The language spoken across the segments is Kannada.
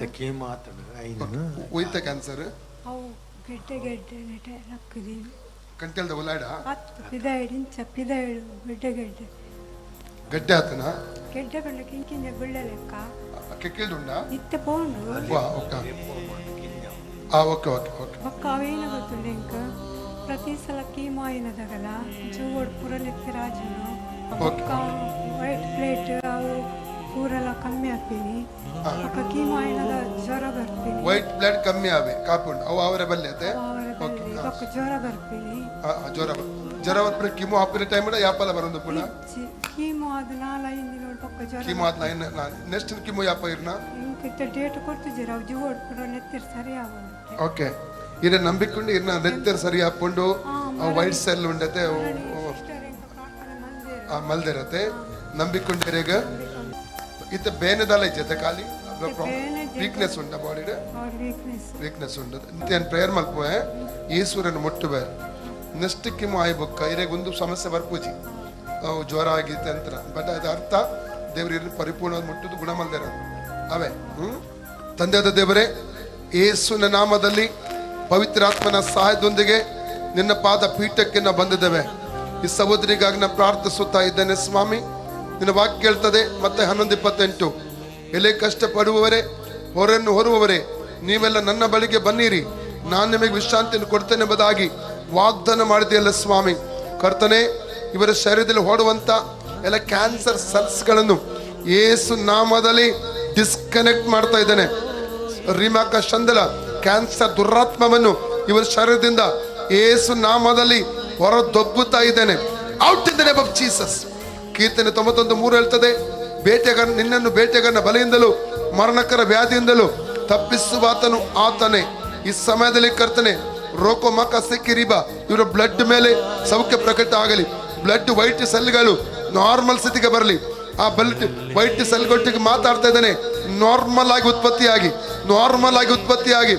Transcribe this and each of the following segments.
the game ಆತಣ ಉಯ್ತ ಕ್ಯಾನ್ಸರ್ ಅವು ಗೆಡ್ಡೆ ಗೆಡ್ಡೆ ನೆಟ ರಕ್ಕದಿ ಕಂಟೆಲ್ದ ಉಲಾಡ ಅತ್ತು ಪಿದ ಹಿಡಿನ್ ಚಪ್ಪಿದ ಹಿಡು ಗೆಡ್ಡೆ ಗೆಡ್ಡೆ. ಗಡ್ಡೆ ಆತನ? ಗೆಡ್ಡೆ ಬಂಡ ಕಿಂಕಿಂಜ ಬಿಳ್ಳೆ ಲೆಕ್ಕ. ಕೆಕ್ಕಿಲ್ದುಂಡ ಇತ್ತೆ ಪೋಂಡು. ವಾ ಓಕೆ ಆ ಓಕೆ ಓಕೆ ಓಕೆ. ಒಕ್ಕ ಅವೇನ ಗೊತ್ತುಂಡ ಇಂಕ ಪ್ರತಿ ಸಲ ಕೀಮಾಯಿನದಗಲ ಐನದಾಗಲ್ಲ ಜೂ ಒಡ್ ರಾಜನು. ಓಕೆ. White plate. ಕಮ್ಮಿ ಆಗ್ತೀನಿ. ವೈಟ್ ಬ್ಲಡ್ ಕಮ್ಮಿ ಆಗಿ ಕಾಪುಂಡ್. ಅವು ಅವರ ಬಲ್ಲೆ ಅದೇ ಓಕೆ ಜ್ವರ ಬರ್ತೀನಿ. ಜ್ವರ ಜ್ವರ ಬರ್ತೀನಿ ಕೀಮೋ ಹಾಪಿನ ಯಾಪಲ್ಲ ಬರೋದು ಪುನಃ? ಕೀಮೋ ಅದು ನಾಲ್ ಐದು ಪಕ್ಕ ಜ್ವರ ನೆಕ್ಸ್ಟ್ ಕೀಮೋ ಯಾಪ ಇರ್ನ? ಡೇಟ್ ಕೊಡ್ತಿದ್ದೀರ? ಜೀವ ಹೊಡ್ಕೊಂಡು ನೆತ್ತಿರ್ ಸರಿ ಆಗೋದು ಓಕೆ. ಇರ ನಂಬಿಕೊಂಡು ಇರ್ನ ನೆತ್ತಿರ್ ಸರಿ ಹಾಕೊಂಡು ವೈಟ್ ಸೆಲ್ ಉಂಡತೆ ಮಲ್ದಿರತ್ತೆ ನಂಬಿಕೊಂಡಿರೇಗ ಇತ್ತ ಬೇನೆದಲ್ಲ ಜತೆ ಖಾಲಿ ವೀಕ್ನೆಸ್ ಉಂಟ ಬಾಡಿ ವೀಕ್ನೆಸ್ ಉಂಟು. ಇಂತೇನು ಪ್ರೇಯರ್ ಮಲ್ಪುವೆ? ಈಶ್ವರನ ಮುಟ್ಟುವೆ. ನೆಕ್ಸ್ಟ್ ಆಯ್ ಆಯ್ಬೊಕ್ಕ ಇರೇಗ ಒಂದು ಸಮಸ್ಯೆ ಬರ್ಪೂಜಿ. ಅವು ಜ್ವರ ಆಗಿತ್ತೆ ಅಂತ. ಬಟ್ ಅದ ಅರ್ಥ ದೇವರಿಗೆ ಪರಿಪೂರ್ಣ ಮುಟ್ಟುದು ಗುಣ ಮಲ್ದಿರ ಅವೇ ಹ್ಮ್? ತಂದೆಯಾದ ದೇವರೇ ಯೇಸುವಿನ ನಾಮದಲ್ಲಿ ಪವಿತ್ರಾತ್ಮನ ಸಹಾಯದೊಂದಿಗೆ ನಿನ್ನ ಪಾದ ಪೀಠಕ್ಕೆ ನಾವು ಬಂದಿದ್ದೇವೆ. ಈ ಸಹೋದರಿಗಾಗಿ ನಾನು ಪ್ರಾರ್ಥಿಸುತ್ತಾ ಇದ್ದೇನೆ ಸ್ವಾಮಿ. ನಿನ್ನ ವಾಕ್ಯ ಕೇಳ್ತದೆ ಮತ್ತೆ ಹನ್ನೊಂದು ಇಪ್ಪತ್ತೆಂಟು. ಎಲೆ ಕಷ್ಟಪಡುವವರೇ ಹೊರನ್ನು ಹೊರುವವರೇ, ನೀವೆಲ್ಲ ನನ್ನ ಬಳಿಗೆ ಬನ್ನಿರಿ. ನಾನು ನಿಮಗೆ ವಿಶ್ರಾಂತಿಯನ್ನು ಕೊಡ್ತೇನೆ ಎಂಬುದಾಗಿ ವಾಗ್ದಾನ ಮಾಡಿದೆಯಲ್ಲ ಸ್ವಾಮಿ. ಕರ್ತನೆ, ಇವರ ಶರೀರದಲ್ಲಿ ಓಡುವಂತ ಎಲ್ಲ ಕ್ಯಾನ್ಸರ್ ಸೆಲ್ಸ್ಗಳನ್ನು ಏಸು ನಾಮದಲ್ಲಿ ಡಿಸ್ಕನೆಕ್ಟ್ ಮಾಡ್ತಾ ಇದ್ದೇನೆ. ರಿಮಾಕ ಶಂದಲ, ಕ್ಯಾನ್ಸರ್ ದುರಾತ್ಮವನ್ನು ಇವರ ಶರೀರದಿಂದ ಏಸು ನಾಮದಲ್ಲಿ ಹೊರದೊಬ್ಬುತ್ತಾ ಇದ್ದೇನೆ. ಔಟ್ ಇದ್ದೇನೆ ಬಬ್ ಜೀಸಸ್. ಕೀರ್ತನೆ ತೊಂಬತ್ತೊಂದು ಮೂರು ಹೇಳ್ತದೆ ಬೇಟೆಗಾರ ನಿನ್ನನ್ನು ಬೇಟೆಗಾರನ ಬಲೆಯಿಂದಲೂ, ಮರಣಕರ ವ್ಯಾಧಿಯಿಂದಲೂ ತಪ್ಪಿಸುವಾತನು ಆತನೇ ಈ ಸಮಯದಲ್ಲಿ ಕರ್ತನೆ ರೋಕೋ ಮಕ ಸಿಕ್ಕಿರಿಬ, ಇವರ ಬ್ಲಡ್ ಮೇಲೆ ಸೌಖ್ಯ ಪ್ರಕಟ ಆಗಲಿ. ಬ್ಲಡ್ ವೈಟ್ ಸೆಲ್ಗಳು ನಾರ್ಮಲ್ ಸ್ಥಿತಿಗೆ ಬರಲಿ. ಆ ಬ್ಲಡ್ ವೈಟ್ ಸೆಲ್ಗೊಟ್ಟಿಗೆ ಮಾತಾಡ್ತಾ ಇದ್ದಾನೆ ನಾರ್ಮಲ್ ಆಗಿ ಉತ್ಪತ್ತಿಯಾಗಿ ನಾರ್ಮಲ್ ಆಗಿ ಉತ್ಪತ್ತಿಯಾಗಿ.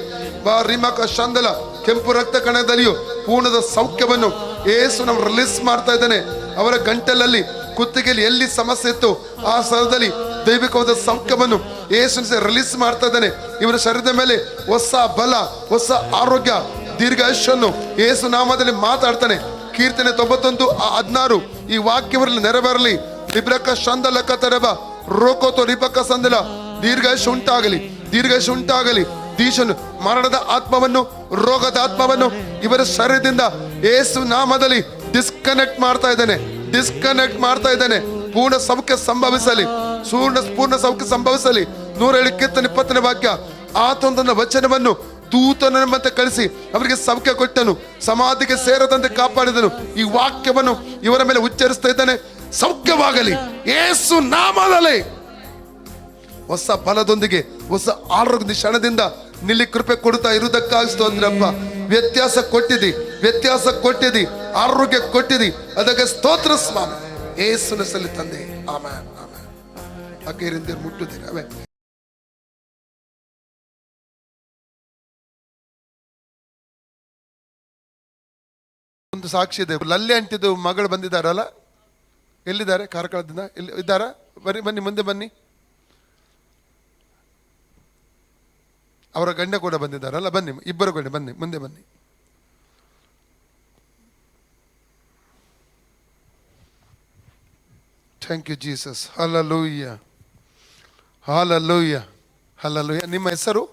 ರಿಮಕ ಶಂದಲ ಕೆಂಪು ರಕ್ತ ಕಣದಲ್ಲಿಯೂ ಪೂರ್ಣದ ಸೌಖ್ಯವನ್ನು ಏಸು ನಾವು ರಿಲೀಸ್ ಮಾಡ್ತಾ ಇದ್ದಾನೆ. ಅವರ ಗಂಟಲಲ್ಲಿ ಕುತ್ತಿಗೆಯಲ್ಲಿ ಎಲ್ಲಿ ಸಮಸ್ಯೆ ಇತ್ತು, ಆ ಸ್ಥಳದಲ್ಲಿ ದೈವಿಕವಾದ ಸೌಖ್ಯವನ್ನು ಏಸು ರಿಲೀಸ್ ಮಾಡ್ತಾ ಇದ್ದಾನೆ. ಇವರ ಶರೀರದ ಮೇಲೆ ಹೊಸ ಬಲ, ಹೊಸ ಆರೋಗ್ಯ ದೀರ್ಘಾಯುಷ್ಯನ್ನು ಏಸು ನಾಮದಲ್ಲಿ ಮಾತಾಡ್ತಾನೆ. ಕೀರ್ತನೆ ತೊಂಬತ್ತೊಂದು ಹದಿನಾರು, ಈ ವಾಕ್ಯವರಲ್ಲಿ ನೆರವೇರಲಿ. ಲಿಬ್ರಕ ಶಂದ ಲಕ್ಕ ತೆರಬ ರೋಕೋತೋ ರಿಬಕ ಸಂದಲ. ದೀರ್ಘಾಯುಷ ಉಂಟಾಗಲಿ ದೀರ್ಘಾಯುಷ್ ಉಂಟಾಗಲಿ. ದೀಶನು ಮರಣದ ಆತ್ಮವನ್ನು, ರೋಗದ ಆತ್ಮವನ್ನು ಇವರ ಶರೀರದಿಂದ ಏಸು ನಾಮದಲ್ಲಿ ಡಿಸ್ಕನೆಕ್ಟ್ ಮಾಡ್ತಾ ಇದ್ದಾನೆ. ಡಿಸ್ಕನೆಕ್ಟ್ ಮಾಡ್ತಾ ಇದ್ದಾನೆ. ಪೂರ್ಣ ಸೌಖ್ಯ ಸಂಭವಿಸಲಿ. ಪೂರ್ಣ ಪೂರ್ಣ ಸೌಖ್ಯ ಸಂಭವಿಸಲಿ. ನೂರೇಳು ಕೀರ್ತನೆ ಇಪ್ಪತ್ತನೇ ವಾಕ್ಯ. ಆತೊಂದನ್ನ ವಚನವನ್ನು ದೂತನೆಂಬಂತೆ ಕಳಿಸಿ ಅವರಿಗೆ ಸೌಖ್ಯ ಕೊಟ್ಟನು. ಸಮಾಧಿಗೆ ಸೇರದಂತೆ ಕಾಪಾಡಿದನು. ಈ ವಾಕ್ಯವನ್ನು ಇವರ ಮೇಲೆ ಉಚ್ಚರಿಸ್ತಾ ಇದ್ದಾನೆ. ಸೌಖ್ಯವಾಗಲಿ. ಏಸು ನಾಮದಲ್ಲಿ. ಹೊಸ ಬಲದೊಂದಿಗೆ, ಹೊಸ ಆರೋಗ್ಯದ ಕ್ಷಣದಿಂದ ನಿಲ್ಲಿ ಕೃಪೆ ಕೊಡ್ತಾ ಇರುವುದಕ್ಕಾಗಿ ಸ್ತೋತ್ರಪ್ಪ. ವ್ಯತ್ಯಾಸ ಕೊಟ್ಟಿದಿ ವ್ಯತ್ಯಾಸ ಕೊಟ್ಟಿದಿ ಆರೋಗ್ಯ ಕೊಟ್ಟಿರಿ. ಅದಕ್ಕೆ ಸ್ತೋತ್ರ ಸ್ವಾಮಿ. ಏಸುನ ಸಲ್ಲಿ ತಂದೆ. ಆಮೇನ್ ಆಮೇನ್. ಅಕ್ಕೇರಿಂದ ಮುಟ್ಟುತ್ತೀರಿ. ಅವೇ ಒಂದು ಸಾಕ್ಷಿ ಇದೆ. ಲಲ್ಲೆ ಅಂಟಿದ್ದು ಮಗಳು ಬಂದಿದ್ದಾರಲ್ಲ? ಎಲ್ಲಿದ್ದಾರೆ? ಕಾರ್ಕಳದಿಂದ? ಎಲ್ಲಿ, ಇದ್ದಾರ? ಬನ್ನಿ ಬನ್ನಿ, ಮುಂದೆ ಬನ್ನಿ. ಅವರ ಗಂಡ ಕೂಡ ಬಂದಿದ್ದಾರಲ್ಲ? ಬನ್ನಿ, ಇಬ್ಬರು ಗಂಡ ಬನ್ನಿ, ಮುಂದೆ ಬನ್ನಿ. Thank you Jesus hallelujah hallelujah hallelujah ನಿಮ್ಮ ಹೆಸರು?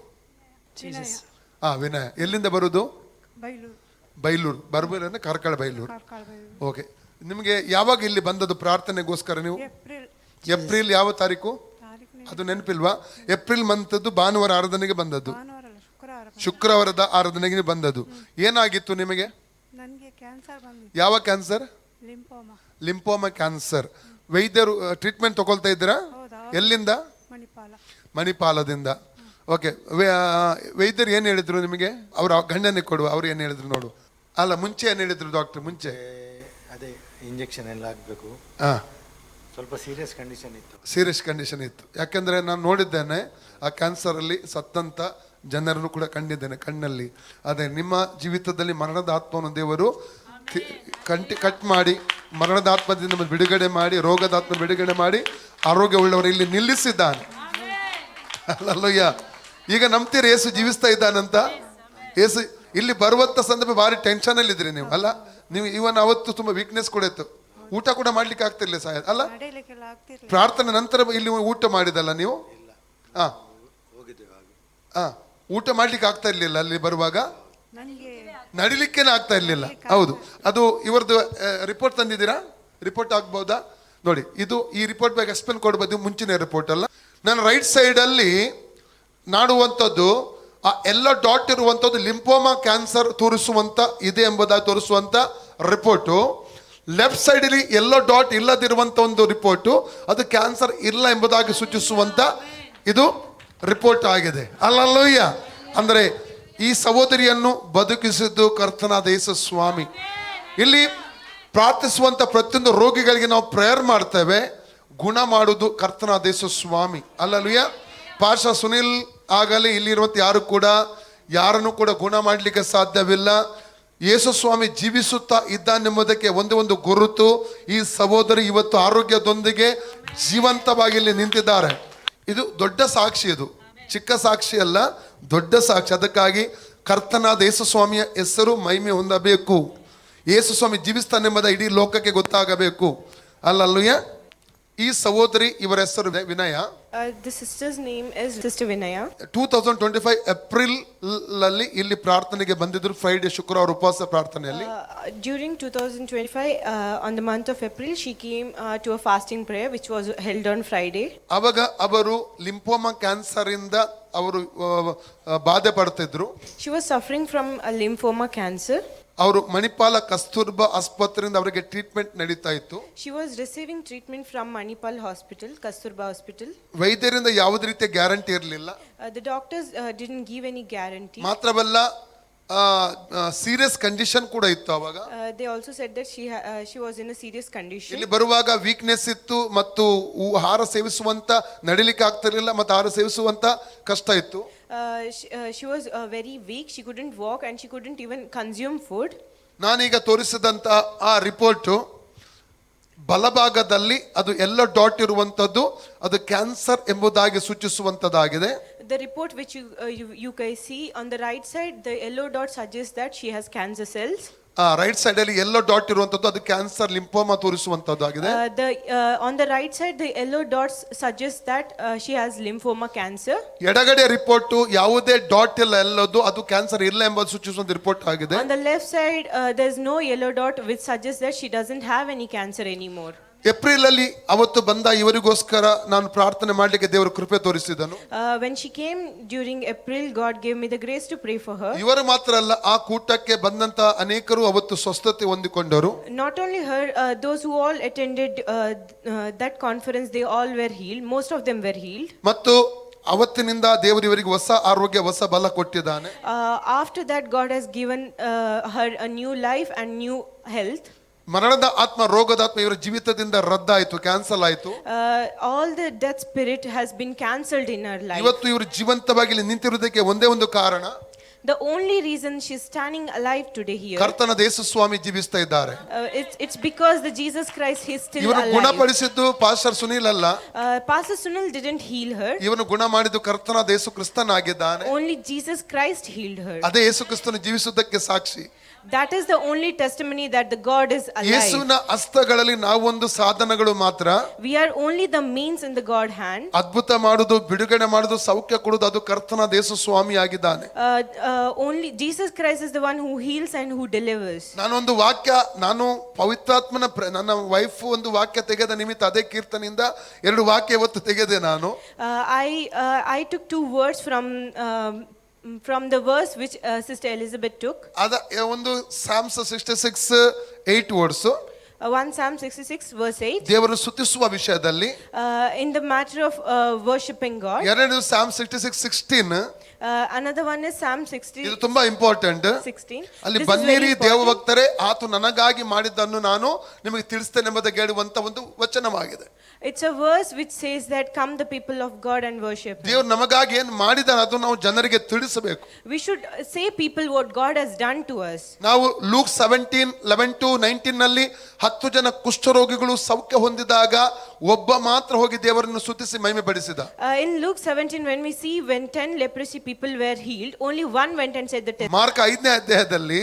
ಹಾ ವಿನಯ. ಎಲ್ಲಿಂದ ಬರೋದು? ಬೈಲು ಬೈಲೂರು. ಬರ್ಬೇಲ್ ಅಂದ್ರೆ ಕಾರ್ಕಳ ಬೈಲೂರು. ಓಕೆ. ನಿಮಗೆ ಯಾವಾಗ ಇಲ್ಲಿ ಬಂದದ್ದು ಪ್ರಾರ್ಥನೆಗೋಸ್ಕರ ನೀವು? ಏಪ್ರಿಲ್. ಯಾವ ತಾರೀಕು? ಅದು ನೆನಪಿಲ್ವಾ? ಏಪ್ರಿಲ್ ಮಂತದ್ದು ಭಾನುವಾರ ಆರಾಧನೆಗೆ ಬಂದದ್ದು. ಶುಕ್ರವಾರದ ಆರಾಧನೆಗೆ ಬಂದದ್ದು. ಏನಾಗಿತ್ತು ನಿಮಗೆ? ಯಾವ ಕ್ಯಾನ್ಸರ್? Lymphoma cancer. ವೈದ್ಯರು ಟ್ರೀಟ್ಮೆಂಟ್ ತಗೊಳ್ತಾ ಇದ್ದೀರಾ? ಎಲ್ಲಿಂದ? ಮಣಿಪಾಲ. ಮಣಿಪಾಲದಿಂದ. ಓಕೆ ವೈದ್ಯರು ಏನು ಹೇಳಿದ್ರು ನಿಮಗೆ? ಅವರ ಗಂಡನಿಗೆ ಕೊಡುವ ಅವ್ರು ಏನು ಹೇಳಿದ್ರು ನೋಡು. ಅಲ್ಲ ಮುಂಚೆ ಏನು ಹೇಳಿದ್ರು ಡಾಕ್ಟರ್ ಮುಂಚೆ? ಅದೇ ಇಂಜೆಕ್ಷನ್ ಎಲ್ಲ ಆಗಬೇಕು ಹಾಂ ಸ್ವಲ್ಪ ಸೀರಿಯಸ್ ಕಂಡೀಷನ್ ಇತ್ತು. ಸೀರಿಯಸ್ ಕಂಡೀಷನ್ ಇತ್ತು. ಯಾಕೆಂದರೆ ನಾನು ನೋಡಿದ್ದೇನೆ ಆ ಕ್ಯಾನ್ಸರಲ್ಲಿ ಸತ್ತಂತ ಜನರನ್ನು ಕೂಡ ಕಂಡಿದ್ದೇನೆ ಕಣ್ಣಲ್ಲಿ. ಅದೇ ನಿಮ್ಮ ಜೀವಿತದಲ್ಲಿ ಮರಣದ ಆತ್ಮವನ್ನು ದೇವರು ಕಂಟಿ ಕಟ್ ಮಾಡಿ ಮರಣದ ಆತ್ಮದಿಂದ ನಮ್ಮನ್ನು ಬಿಡುಗಡೆ ಮಾಡಿ ರೋಗದಾತ್ಮ ಬಿಡುಗಡೆ ಮಾಡಿ ಆರೋಗ್ಯವುಳ್ಳವರು ಇಲ್ಲಿ ನಿಲ್ಲಿಸಿದ್ದಾನೆ. ಅಲ್ಲಯ್ಯ ಈಗ ನಂಬ್ತೀರಿ ಏಸು ಜೀವಿಸ್ತಾ ಇದ್ದಾನಂತ? ಏಸು ಇಲ್ಲಿ ಬರುವಂತ ಸಂದರ್ಭ ಭಾರಿ ಟೆನ್ಷನ್ ಅಲ್ಲಿ ಇದ್ರಿ ನೀವು ಅಲ್ಲ? ನೀವು ಇವನ್ ಅವತ್ತು ತುಂಬಾ ವೀಕ್ನೆಸ್ ಕೂಡ ಇತ್ತು. ಊಟ ಕೂಡ ಮಾಡ್ಲಿಕ್ಕೆ ಆಗ್ತಿರ್ಲಿಲ್ಲ ಸಾಯ ಅಲ್ಲ? ಪ್ರಾರ್ಥನೆ ನಂತರ ಇಲ್ಲಿ ಊಟ ಮಾಡಿದಲ್ಲ ನೀವು? ಹಾ. ಹಾ. ಊಟ ಮಾಡ್ಲಿಕ್ಕೆ ಆಗ್ತಾ ಇರ್ಲಿಲ್ಲ ಅಲ್ಲಿ ಬರುವಾಗ? ನನಗೆ ನಡಿಲಿಕ್ಕೇನೆ ಆಗ್ತಾ ಇರಲಿಲ್ಲ. ಹೌದು. ಅದು ಇವ್ರದ್ದು ರಿಪೋರ್ಟ್ ತಂದಿದ್ದೀರಾ? ರಿಪೋರ್ಟ್ ಆಗ್ಬೋದಾ? ನೋಡಿ ಇದು ಈ ರಿಪೋರ್ಟ್ ಬಗ್ಗೆ ಎಕ್ಸ್ಪ್ಲೇನ್ ಕೊಡ್ಬೋದು ಮುಂಚಿನ ರಿಪೋರ್ಟ್ ಅಲ್ಲ. ನಾನು ರೈಟ್ ಸೈಡ್ ಅಲ್ಲಿ ನಾಡುವಂಥದ್ದು ಆ ಎಲ್ಲ ಡಾಟ್ ಇರುವಂಥದ್ದು ಲಿಂಪೋಮಾ ಕ್ಯಾನ್ಸರ್ ತೋರಿಸುವಂತ ಇದೆ ಎಂಬುದಾಗಿ ತೋರಿಸುವಂತ ರಿಪೋರ್ಟು ಲೆಫ್ಟ್ ಸೈಡಲ್ಲಿ ಎಲ್ಲ ಡಾಟ್ ಇಲ್ಲದಿರುವಂತ ಒಂದು ರಿಪೋರ್ಟು ಅದು ಕ್ಯಾನ್ಸರ್ ಇಲ್ಲ ಎಂಬುದಾಗಿ ಸೂಚಿಸುವಂತ ಇದು ರಿಪೋರ್ಟ್ ಆಗಿದೆ. ಅಲ್ಲಲ್ಲಯ್ಯ. ಅಂದರೆ ಈ ಸಹೋದರಿಯನ್ನು ಬದುಕಿಸಿದ್ದು ಕರ್ತನ ಯೇಸು ಸ್ವಾಮಿ. ಇಲ್ಲಿ ಪ್ರಾರ್ಥಿಸುವಂತ ಪ್ರತಿಯೊಂದು ರೋಗಿಗಳಿಗೆ ನಾವು ಪ್ರೇಯರ್ ಮಾಡ್ತೇವೆ. ಗುಣ ಮಾಡುವುದು ಕರ್ತನ ಯೇಸು ಸ್ವಾಮಿ. ಅಲ್ಲಲ್ಲಿಯ ಪಾರ್ಶ ಸುನಿಲ್ ಆಗಲಿ ಇಲ್ಲಿರುವಂಥ ಯಾರು ಕೂಡ, ಯಾರನ್ನು ಕೂಡ ಗುಣ ಮಾಡಲಿಕ್ಕೆ ಸಾಧ್ಯವಿಲ್ಲ. ಯೇಸು ಸ್ವಾಮಿ ಜೀವಿಸುತ್ತಾ ಇದ್ದಾನೆಂಬುದಕ್ಕೆ ಒಂದೇ ಒಂದು ಗುರುತು. ಈ ಸಹೋದರಿ ಇವತ್ತು ಆರೋಗ್ಯದೊಂದಿಗೆ ಜೀವಂತವಾಗಿ ಇಲ್ಲಿ ನಿಂತಿದ್ದಾರೆ. ಇದು ದೊಡ್ಡ ಸಾಕ್ಷಿ ಇದು. ಚಿಕ್ಕ ಸಾಕ್ಷಿ ಅಲ್ಲ, ದೊಡ್ಡ ಸಾಕ್ಷಿ. ಅದಕ್ಕಾಗಿ ಕರ್ತನಾದ ಯೇಸುಸ್ವಾಮಿಯ ಹೆಸರು ಮಹಿಮೆ ಹೊಂದಬೇಕು. ಯೇಸು ಸ್ವಾಮಿ ಜೀವಿಸ್ತಾನೆಂಬುದ ಇಡೀ ಲೋಕಕ್ಕೆ ಗೊತ್ತಾಗಬೇಕು. ಅಲ್ಲಲ್ಲೂಯ ಈ ಸಹೋದರಿ ಇವರ ಹೆಸರು Vinaya. The sister's name is sister Vinaya two thousand twenty five April ಅಲ್ಲಿ ಇಲ್ಲಿ ಪ್ರಾರ್ಥನೆಗೆ ಬಂದಿದ್ದರು ಫ್ರೈಡೇ ಶುಕ್ರವಾರ ಉಪವಾಸ ಪ್ರಾರ್ಥನೆಯಲ್ಲಿ. During two thousand twenty five on the month of April she came to a fasting prayer which was held on Friday ಅವಾಗ ಅವರು ಲಿಂಪೋಮಾ ಕ್ಯಾನ್ಸರ್ ಇಂದ ಅವರು uh, uh, ಬಾಧೆ ಪಡ್ತಿದ್ರು. She was suffering from lymphoma cancer ಅವರು ಮಣಿಪಾಲ ಕಸ್ತೂರ್ಬಾ ಆಸ್ಪತ್ರೆಯಿಂದ ಅವರಿಗೆ ಟ್ರೀಟ್ಮೆಂಟ್ ನಡೀತಾ ಇತ್ತು She was receiving treatment from Manipal Hospital, Kasturba Hospital. ವೈದ್ಯರಿಂದ ಯಾವುದೇ ರೀತಿಯ ಗ್ಯಾರಂಟಿ ಇರಲಿಲ್ಲ Uh, the doctors uh, didn't give any guarantee. ಮಾತ್ರವಲ್ಲ ಸೀರಿಯಸ್ ಕಂಡೀಷನ್ ಕೂಡ ಇತ್ತು ಅವಾಗ they also said that she she was in she serious condition a serious condition. ಇಲ್ಲಿ ಬರುವಾಗ ವೀಕ್ನೆಸ್ ಇತ್ತು ಮತ್ತು ಊ- ಆಹಾರ ಸೇವಿಸುವಂತ ನಡಿಲಿಕ್ಕೆ ಆಗ್ತಿರ್ಲಿಲ್ಲ ಮತ್ತು ಆಹಾರ ಸೇವಿಸುವಂತ ಕಷ್ಟ ಇತ್ತು she she, very weak was uh, very weak. She couldn't walk and she couldn't even consume food. ನಾನೀಗ ತೋರಿಸಿದಂತ ಆ ರಿಪೋರ್ಟು ಬಲಭಾಗದಲ್ಲಿ ಅದು ಎಲ್ಲ ಡಾಟ್ ಇರುವಂತದ್ದು ಅದು ಕ್ಯಾನ್ಸರ್ ಎಂಬುದಾಗಿ ಸೂಚಿಸುವಂತದ್ದಾಗಿದೆ The report which you, uh, you, you guys see on the right side, the yellow dot suggests that she has cancer cells. ಆ ರೈಟ್ ಸೈಡ್ ಅಲ್ಲಿ ಎಲ್ಲೋ ಡಾಟ್ ಇರುವಂತದ್ದು ಅದು ಕ್ಯಾನ್ಸರ್ ಲಿಂಪೋಮಾ ತೋರಿಸುವಂತದ್ದಾಗಿದೆ Uh, the, uh, on the right side, the yellow dots suggest that uh, she has lymphoma cancer. ಎಡಗಡೆ ರಿಪೋರ್ಟ್ ಯಾವುದೇ ಡಾಟ್ ಇಲ್ಲ ಎಲ್ಲದು ಅದು ಕ್ಯಾನ್ಸರ್ ಇಲ್ಲ ಎಂಬುದು ಸೂಚಿಸುವಂತ ರಿಪೋರ್ಟ್ ಆಗಿದೆ On the left side, uh, there's no yellow dot which suggests that she doesn't have any cancer anymore. April ಅಲ್ಲಿ ಅವತ್ತು ಬಂದ ಇವರಿಗೋಸ್ಕರ ನಾನು ಪ್ರಾರ್ಥನೆ ಮಾಡಲಿಕ್ಕೆ ದೇವರು ಕೃಪೆ ತೋರಿಸಿದನು Uh, when she came during April, God gave me the grace to pray for her. ಇವರು ಮಾತ್ರ ಅಲ್ಲ ಆ ಕೂಟಕ್ಕೆ ಬಂದಂತ ಅನೇಕರು ಅವತ್ತು ಸ್ವಸ್ಥತೆ ಹೊಂದಿಕೊಂಡರು Not only her, uh, those who all attended uh, uh, that conference, they all were healed. Most of them were healed. ಮತ್ತು ಅವತ್ತಿನಿಂದ ದೇವರು ಇವರಿಗೆ ಹೊಸ ಆರೋಗ್ಯ ಹೊಸ ಬಲ ಕೊಟ್ಟಿದ್ದಾನೆ after after that, God has given uh her a new life and new health. ಮರಣದ ಆತ್ಮ ರೋಗದ ಆತ್ಮ ಇವರ ಜೀವಿತದಿಂದ ರದ್ದಾಯಿತು ಕ್ಯಾನ್ಸಲ್ ಆಯಿತು all the death spirit has been cancelled in her life. ಇವತ್ತು ಇವರು ಜೀವಂತವಾಗಿ ಇಲ್ಲಿ ನಿಂತಿರುವುದಕ್ಕೆ ಒಂದೇ ಒಂದು ಕಾರಣ The only reason she's standing alive today here, ಕರ್ತನ ದೇಶ ಸ್ವಾಮಿ ಜೀವಿಸ್ತಾ ಇದ್ದಾರೆ uh, it's, it's because the Jesus Christ he still ಇವನು alive. ಗುಣಪಡಿಸಿದ್ದು ಪಾಸ್ಟರ್ pastor ಅಲ್ಲ alla Pastor Sunil didn't heal her. ಇವನು ಗುಣ ಮಾಡಿದ್ದು ಕರ್ತನ ದೇಶು ಕ್ರಿಸ್ತನಾಗಿದ್ದಾನೆ Only Jesus Christ healed her. ಅದೇ ಯೇಸು ಕ್ರಿಸ್ತನು ಜೀವಿಸುವುದಕ್ಕೆ ಸಾಕ್ಷಿ That is the only testimony that the God is alive. ಯೇಸುವಿನ ಹಸ್ತಗಳಲ್ಲಿ ನಾವೊಂದು ಸಾಧನಗಳು ಮಾತ್ರ We are only the means in the God hand. ಅದ್ಭುತ ಮಾಡುದು ಬಿಡುಗಡೆ ಮಾಡುದು ಸೌಖ್ಯ ಕೊಡುದು ಅದು ಕರ್ತನ ದೇಶ ಸ್ವಾಮಿ ಆಗಿದ್ದಾನೆ Uh, uh, only Jesus Christ is the one who heals and who delivers. ನಾನೊಂದು ವಾಕ್ಯ ನಾನು ಪವಿತ್ರಾತ್ಮನ ಪ್ರ- ನನ್ನ ವೈಫ್ ಒಂದು ವಾಕ್ಯ ತೆಗೆದ ನಿಮಿತ್ತ ಅದೇ ಕೀರ್ತನಿಂದ ಎರಡು ವಾಕ್ಯ ಇವತ್ತು ತೆಗೆದೆ ನಾನು Uh, I uh, I took two words from um, from the verse which uh, Sister Elizabeth took. ada ಒಂದು psalms sixty six eight words Uh, 1 Psalm 66 verse 8. ದೇವರು ಸುತ್ತಿಸುವ ವಿಷಯದಲ್ಲಿ Uh, in the matter of uh, worshipping God. ಎರಡನೇದು psalm sixty six sixteen Uh, another one is Psalm 60, ಇದು ತುಂಬಾ ಇಂಪಾರ್ಟೆಂಟ್ 16. ಅಲ್ಲಿ This is very ಬನ್ನಿರಿ important. ದೇವಭಕ್ತರೇ ಆತು ನನಗಾಗಿ ಮಾಡಿದ್ದನ್ನು ನಾನು ನಿಮಗೆ ತಿಳಿಸ್ತೇನೆ ಎಂಬುದಾಗಿ ಹೇಳುವಂತ ಒಂದು ವಚನವಾಗಿದೆ It's a verse which says that come the people of God and worship. ದೇವ್ರು ನಮಗಾಗಿ ಏನ್ ಮಾಡಿದ ಅದು ನಾವು ಜನರಿಗೆ ತಿಳಿಸಬೇಕು We should uh, say people what God has done to us. ನಾವು ಲೂಕ್ ಸೆವೆಂಟೀನ್ ಲೆವೆನ್ ಟು ನೈನ್ಟೀನ್ನಲ್ಲಿ ಹತ್ತು ಜನ ಕುಷ್ಠರೋಗಿಗಳು ಸೌಖ್ಯ ಹೊಂದಿದಾಗ ಒಬ್ಬ ಮಾತ್ರ ಹೋಗಿ ದೇವರನ್ನು ಸ್ತುತಿಸಿ ಮಹಿಮೆ ಪಡಿಸಿದ Uh, in Luke 17, when we see when 10 leprosy people were healed, only one went and said the testimony. Mark ಐದನೇ ಅಧ್ಯಾಯದಲ್ಲಿ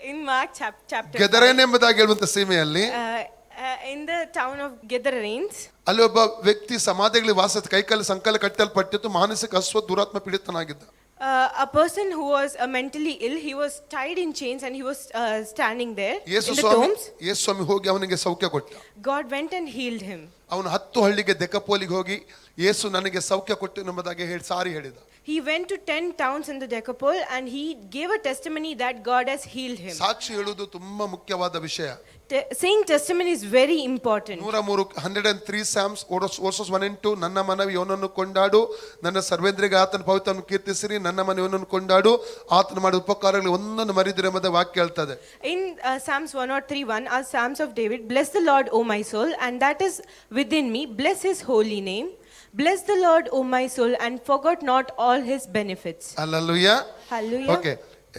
In Mark chap- chapter ಎಂಬುದಾಗಿ ಹೇಳುವಂತ ಸೀಮೆಯಲ್ಲಿ uh, uh, in the town of Gadarenes, ಅಲ್ಲಿ ಒಬ್ಬ ವ್ಯಕ್ತಿ ಸಮಾಧಿಗಳಿಗೆ ವಾಸ ಕೈಕಾಲು ಸಂಕಲ ಕಟ್ಟಲ್ಪಟ್ಟಿತ್ತು ಮಾನಸಿಕ ಅಸ್ವ ದುರಾತ್ಮ ಪೀಡಿತನಾಗಿದ್ದ uh, a person who was uh, mentally ill, he was tied in chains and he was uh, standing there ಯೇಸು in the ಸ್ವಾಮಿ tombs. ಯೇಸು ಸ್ವಾಮಿ ಹೋಗಿ ಅವನಿಗೆ ಸೌಖ್ಯ ಕೊಟ್ಟ God went and healed him. ಅವನು ಹತ್ತು ಹಳ್ಳಿಗೆ ದೆಕಪೋಲಿಗೆ ಹೋಗಿ ಯೇಸು ನನಗೆ ಸೌಖ್ಯ ಕೊಟ್ಟು ಎಂಬುದಾಗಿ ಹೇಳಿ ಸಾರಿ ಹೇಳಿದ He went to 10 towns in the Decapole and he gave a testimony that God has healed him. ಸಾಕ್ಷಿ ಹೇಳುವುದು ತುಂಬಾ ಮುಖ್ಯವಾದ ವಿಷಯ Te- saying testimony is very important. ನೂರ ಮೂರು hundred and three Sams versus one into ನನ್ನ ಮನವಿ ಇವನನ್ನು ಕೊಂಡಾಡು ನನ್ನ ಸರ್ವೇಂದ್ರಿಗೆ ಆತನ ಪವಿತ್ರವನ್ನು ಕೀರ್ತಿಸಿರಿ ನನ್ನ ಮನೆ ಇವನನ್ನು ಕೊಂಡಾಡು ಆತನ ಮಾಡಿದ ಉಪಕಾರಗಳು ಒಂದೊಂದು ಮರಿದಿರ ಎಂಬುದ ವಾಕ್ಯ ಹೇಳ್ತದೆ In uh, Psalms 103 are Psalms of David, Bless the Lord, O my soul, and that is within me, bless his holy name. Bless the Lord, O my soul, and forget not all his benefits. Hallelujah. Hallelujah. Okay. Uh,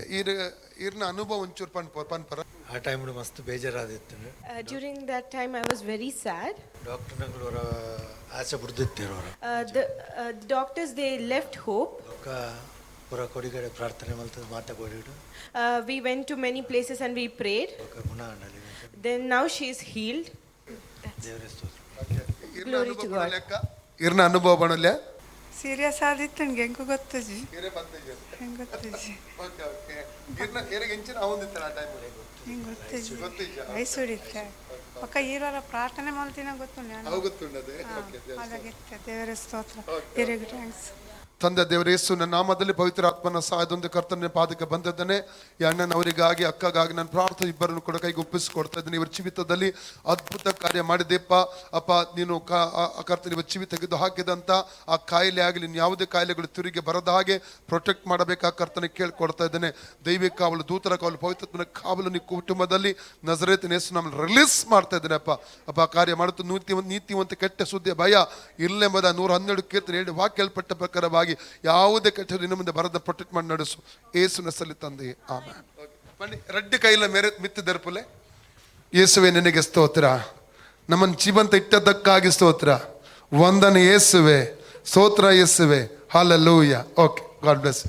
during that time, I was very sad. Uh, the, uh, the doctors they left hope. Uh, we went to many places and we prayed. Then now she is healed. ದೇವರ ಸ್ತೋತ್ರ ಇರ್ನ ಇರ್ನ ಅನುಭವ ಬಣ್ಣ ಸೀರಿಯಸ್ ಆದಿತ್ತು ನನಗೆ ಹೆಂಗು ಗೊತ್ತಜಿ? ಹೆಂಗೆ ಗೊತ್ತಜಿ? ಹೆಂಗೆ ಗೊತ್ತಜಿ? ಒಕ್ಕ ಈರೋರ ಪ್ರಾರ್ಥನೆ ಮಾಡ್ತೀನ ಗೊತ್ತು ನಾನು. ಗೊತ್ತುಂಡದೆ ದೇವರ ಸ್ತೋತ್ರ. ದೇವರಿಗೆ ಥ್ಯಾಂಕ್ಸ್ ತಂದೆ ದೇವರೇಸು ನನ್ನ ನಾಮದಲ್ಲಿ ಪವಿತ್ರ ಆತ್ಮನ ಸಹಾಯದೊಂದು ಕರ್ತನ ಪಾದಕ್ಕೆ ಬಂದಿದ್ದಾನೆ. ಈ ಅಣ್ಣನವರಿಗಾಗಿ ಅಕ್ಕಗಾಗಿ ನಾನು ಪ್ರಾರ್ಥನೆ ಇಬ್ಬರನ್ನು ಕೂಡ ಕೈಗೆ ಒಪ್ಪಿಸಿಕೊಡ್ತಾ ಇದ್ದೀನಿ. ಇವರ ಜೀವಿತದಲ್ಲಿ ಅದ್ಭುತ ಕಾರ್ಯ ಮಾಡಿದೆಪ್ಪ ಅಪ್ಪ, ನೀನು ಕರ್ತನ ಇವರ ಜೀವಿ ತೆಗೆದು ಹಾಕಿದಂತ ಆ ಕಾಯಿಲೆ ಆಗಲಿ ಯಾವುದೇ ಕಾಯಿಲೆಗಳು ತಿರುಗಿ ಬರದ ಹಾಗೆ ಪ್ರೊಟೆಕ್ಟ್ ಮಾಡಬೇಕಾ ಕರ್ತನ ಕೇಳ್ಕೊಡ್ತಾ ಇದ್ದೇನೆ. ದೈವಿಕ ಕಾವಲು, ದೂತರ ಕಾವಲು ಪವಿತ್ರತ್ವನ ಕಾವಲು ನೀ ಕುಟುಂಬದಲ್ಲಿ ನಜರೇತಿನ ಹೆಸರು ನಮ್ಮನ್ನು ರಿಲೀಸ್ ಮಾಡ್ತಾ ಇದ್ದೇನೆ ಅಪ್ಪ. ಅಪ್ಪ ಕಾರ್ಯ ಮಾಡುತ್ತ ನೀತಿ ನೀತಿವಂತ ಕೆಟ್ಟ ಸುದ್ದಿ ಭಯ ಇಲ್ಲೆಂಬುದ ನೂರ ಹನ್ನೆರಡು ಕೀರ್ತನೆ ವಾಕ್ಯಲ್ಪಟ್ಟ ಪ್ರಕಾರವಾಗಿ ಯಾವುದೇ ಕೆಟ್ಟ ನಿನ್ನ ಮುಂದೆ ಬರದ ಪ್ರೊಟೆಕ್ಟ್ ಮಾಡಿ ನಡೆಸು. ಏಸು ನಸಲಿ ತಂದೆ. ಆಮೇಲೆ ಬನ್ನಿ, ರಡ್ಡಿ ಕೈಲ ಮೇರೆ ಮಿತ್ತು ದರ್ಪುಲೆ ಯೇಸುವೆ ನಿನಗೆ ಸ್ತೋತ್ರ. ನಮ್ಮನ್ನು ಜೀವಂತ ಇಟ್ಟದ್ದಕ್ಕಾಗಿ ಸ್ತೋತ್ರ. ವಂದನೆ ಯೇಸುವೆ ಸ್ತೋತ್ರ ಯೇಸುವೆ ಹಾಲಲ್ಲೂಯ್ಯ ಓಕೆ ಗಾಡ್ ಬ್ಲೆಸ್